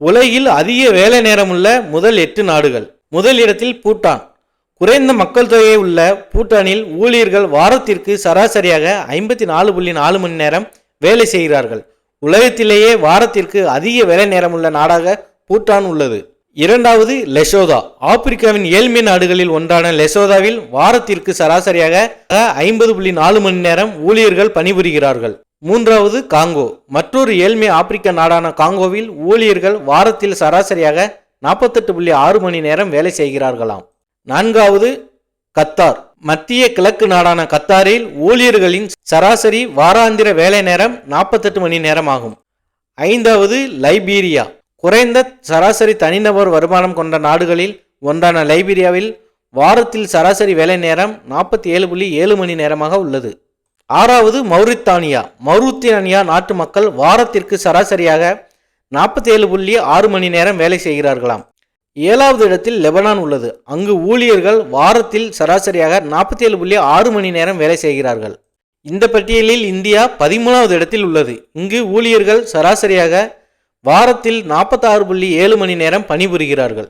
உலகில் அதிக வேலை நேரமுள்ள முதல் எட்டு நாடுகள். முதல் இடத்தில் பூட்டான். குறைந்த மக்கள் தொகை உள்ள பூட்டானில் ஊழியர்கள் வாரத்திற்கு சராசரியாக ஐம்பத்தி நாலு புள்ளி நாலு மணி நேரம் வேலை செய்கிறார்கள். உலகத்திலேயே வாரத்திற்கு அதிக வேலை நேரமுள்ள நாடாக பூட்டான் உள்ளது. இரண்டாவது லெசோதா. ஆப்பிரிக்காவின் ஏழ்மை நாடுகளில் ஒன்றான லெசோதாவில் வாரத்திற்கு சராசரியாக ஐம்பது புள்ளி நாலு மணி நேரம் ஊழியர்கள் பணிபுரிகிறார்கள். மூன்றாவது காங்கோ. மற்றொரு ஏழ்மை ஆப்பிரிக்க நாடான காங்கோவில் ஊழியர்கள் வாரத்தில் சராசரியாக நாற்பத்தெட்டு புள்ளி ஆறு மணி நேரம் வேலை செய்கிறார்களாம். நான்காவது கத்தார். மத்திய கிழக்கு நாடான கத்தாரில் ஊழியர்களின் சராசரி வாராந்திர வேலை நேரம் நாற்பத்தெட்டு மணி நேரம் ஆகும். ஐந்தாவது லைபீரியா. குறைந்த சராசரி தனிநபர் வருமானம் கொண்ட நாடுகளில் ஒன்றான லைபீரியாவில் வாரத்தில் சராசரி வேலை நேரம் நாற்பத்தி ஏழு புள்ளி ஏழு மணி நேரமாக உள்ளது. ஆறாவது மௌரித்தானியா. மௌரித்தானியா நாட்டு மக்கள் வாரத்திற்கு சராசரியாக நாற்பத்தி ஏழு புள்ளி ஆறு மணி நேரம் வேலை செய்கிறார்களாம். ஏழாவது இடத்தில் லெபனான் உள்ளது. அங்கு ஊழியர்கள் வாரத்தில் சராசரியாக நாற்பத்தி ஏழு புள்ளி ஆறு மணி நேரம் வேலை செய்கிறார்கள். இந்த பட்டியலில் இந்தியா பதிமூணாவது இடத்தில் உள்ளது. இங்கு ஊழியர்கள் சராசரியாக வாரத்தில் நாற்பத்தாறு புள்ளி ஏழு மணி நேரம் பணிபுரிகிறார்கள்.